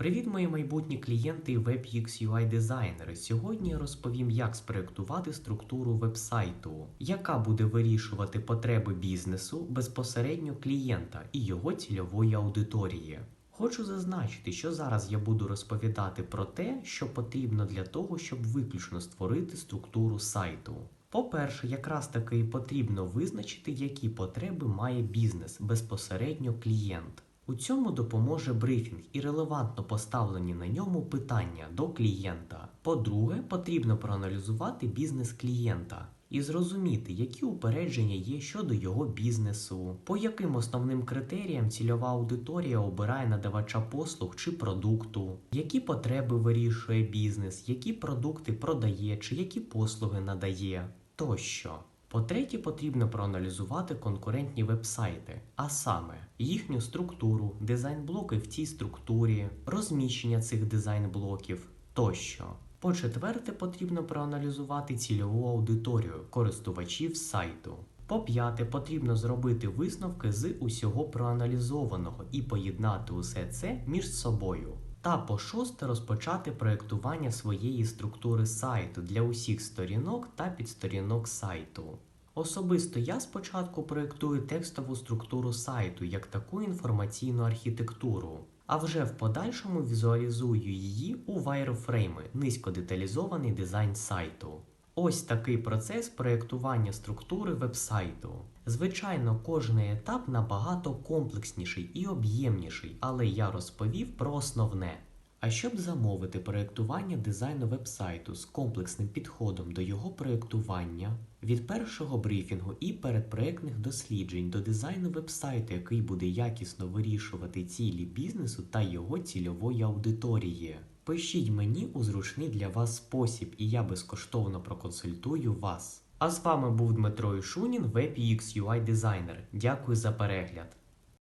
Привіт, мої майбутні клієнти і WebUX UI дизайнери. Сьогодні я розповім, як спроектувати структуру вебсайту, яка буде вирішувати потреби бізнесу безпосередньо клієнта і його цільової аудиторії. Хочу зазначити, що зараз я буду розповідати про те, що потрібно для того, щоб виключно створити структуру сайту. По-перше, якраз таки потрібно визначити, які потреби має бізнес безпосередньо клієнт. У цьому допоможе брифінг і релевантно поставлені на ньому питання до клієнта. По-друге, потрібно проаналізувати бізнес клієнта і зрозуміти, які упередження є щодо його бізнесу, по яким основним критеріям цільова аудиторія обирає надавача послуг чи продукту, які потреби вирішує бізнес, які продукти продає чи які послуги надає тощо. По-третє, потрібно проаналізувати конкурентні вебсайти, а саме їхню структуру, дизайн-блоки в цій структурі, розміщення цих дизайн-блоків тощо. По-четверте, потрібно проаналізувати цільову аудиторію користувачів сайту. По-п'яте, потрібно зробити висновки з усього проаналізованого і поєднати усе це між собою. Та по шосте розпочати проєктування своєї структури сайту для усіх сторінок та підсторінок сайту. Особисто я спочатку проєктую текстову структуру сайту як таку інформаційну архітектуру, а вже в подальшому візуалізую її у вайрфрейми, низько деталізований дизайн сайту. Ось такий процес проєктування структури вебсайту. Звичайно, кожний етап набагато комплексніший і об'ємніший, але я розповів про основне. А щоб замовити проєктування дизайну вебсайту з комплексним підходом до його проєктування, від першого брифінгу і передпроєктних досліджень до дизайну вебсайту, який буде якісно вирішувати цілі бізнесу та його цільової аудиторії, пишіть мені у зручний для вас спосіб, і я безкоштовно проконсультую вас. А з вами був Дмитро Ішунін, WebUX UI дизайнер. Дякую за перегляд.